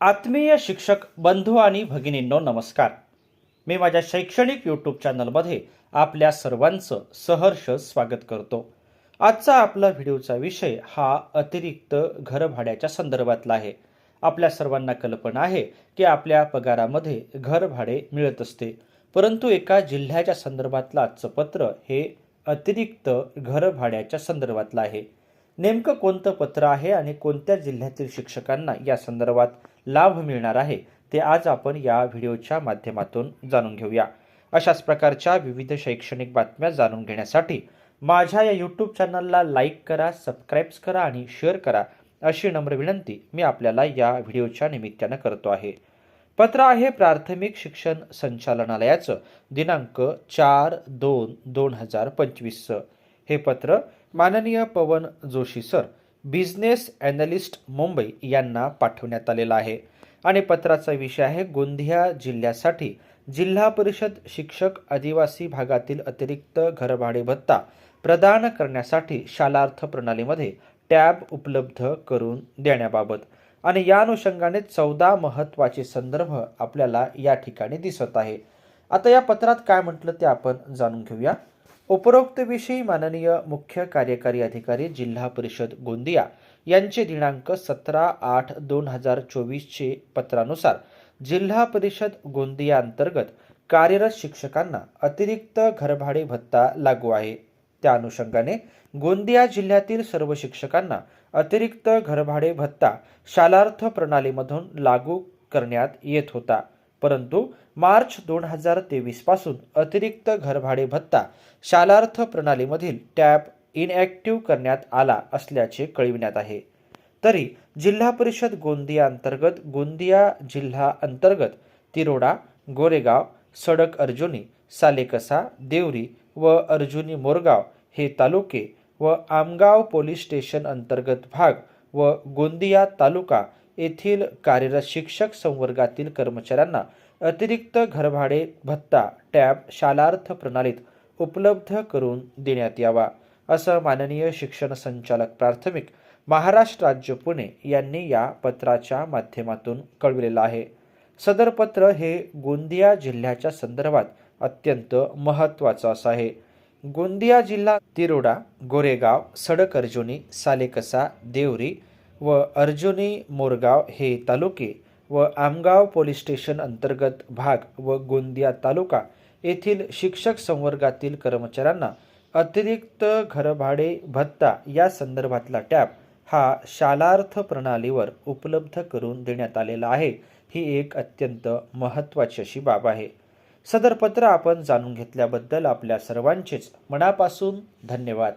आत्मीय शिक्षक बंधू आणि भगिनींनो नमस्कार. मी माझ्या शैक्षणिक यूट्यूब चॅनलमध्ये आपल्या सर्वांचं सहर्ष स्वागत करतो. आजचा आपला व्हिडिओचा विषय हा अतिरिक्त घरभाड्याच्या संदर्भातला आहे. आपल्या सर्वांना कल्पना आहे की आपल्या पगारामध्ये घरभाडे मिळत असते. परंतु एका जिल्ह्याच्या संदर्भातलं आजचं पत्र हे अतिरिक्त घरभाड्याच्या संदर्भातलं आहे. नेमकं कोणतं पत्र आहे आणि कोणत्या जिल्ह्यातील शिक्षकांना या संदर्भात लाभ मिळणार आहे ते आज आपण या व्हिडिओच्या माध्यमातून जाणून घेऊया. अशाच प्रकारच्या विविध शैक्षणिक बातम्या जाणून घेण्यासाठी माझ्या या यूट्यूब चॅनलला लाईक करा सबस्क्राईब्स करा आणि शेअर करा अशी नम्र विनंती मी आपल्याला या व्हिडिओच्या निमित्तानं करतो आहे. पत्र आहे प्राथमिक शिक्षण संचालनालयाचं दिनांक चार दोन दोन हजार पंचवीसचं. हे पत्र माननीय Pawan Joshi sir business analyst Mumbai यांना पाठवण्यात आलेला आहे. आणि पत्राचा विषय आहे गोंदिया जिल्ह्यासाठी. जिल्हा परिषद शिक्षक आदिवासी भागातील अतिरिक्त घरभाडे भत्ता प्रदान करण्यासाठी शालार्थ प्रणालीमध्ये टॅब उपलब्ध करून देण्याबाबत. आणि या अनुषंगाने चौदा महत्त्वाचे संदर्भ आपल्याला या ठिकाणी दिसत आहे. आता या पत्रात काय म्हटलं ते आपण जाणून घेऊया. उपरोक्त विषयी माननीय मुख्य कार्यकारी अधिकारी जिल्हा परिषद गोंदिया यांचे दिनांक सतरा आठ दोन हजार चोवीसचे पत्रानुसार जिल्हा परिषद गोंदिया अंतर्गत कार्यरत शिक्षकांना अतिरिक्त घरभाडे भत्ता लागू आहे. त्या अनुषंगाने गोंदिया जिल्ह्यातील सर्व शिक्षकांना अतिरिक्त घरभाडे भत्ता शालार्थ प्रणालीमधून लागू करण्यात येत होता. परंतु मार्च दोन हजार तेवीसपासून अतिरिक्त घरभाडे भत्ता शालार्थ प्रणालीमधील टॅब इनॲक्टिव्ह करण्यात आला असल्याचे कळविण्यात आहे. तरी जिल्हा परिषद गोंदिया अंतर्गत गोंदिया जिल्हा अंतर्गत तिरोडा गोरेगाव सडक अर्जुनी सालेकसा देवरी व अर्जुनी मोरगाव हे तालुके व आमगाव पोलीस स्टेशन अंतर्गत भाग व गोंदिया तालुका येथील कार्यरत शिक्षक संवर्गातील कर्मचाऱ्यांना अतिरिक्त घरभाडे भत्ता टॅब शालार्थ प्रणालीत उपलब्ध करून देण्यात यावा असं माननीय शिक्षण संचालक प्राथमिक महाराष्ट्र राज्य पुणे यांनी या पत्राच्या माध्यमातून कळविलेलं आहे. सदर पत्र हे गोंदिया जिल्ह्याच्या संदर्भात अत्यंत महत्त्वाचं असं आहे. गोंदिया जिल्हा तिरोडा गोरेगाव सडक अर्जुनी सालेकसा देवरी व अर्जुनी मोरगाव हे तालुके व आमगाव पोलीस स्टेशन अंतर्गत भाग व गोंदिया तालुका येथील शिक्षक संवर्गातील कर्मचाऱ्यांना अतिरिक्त घरभाडे भत्ता या संदर्भातला टॅब हा शालार्थ प्रणालीवर उपलब्ध करून देण्यात आलेला आहे. ही एक अत्यंत महत्त्वाची अशी बाब आहे. सदर पत्र आपण जाणून घेतल्याबद्दल आपल्या सर्वांचेच मनापासून धन्यवाद.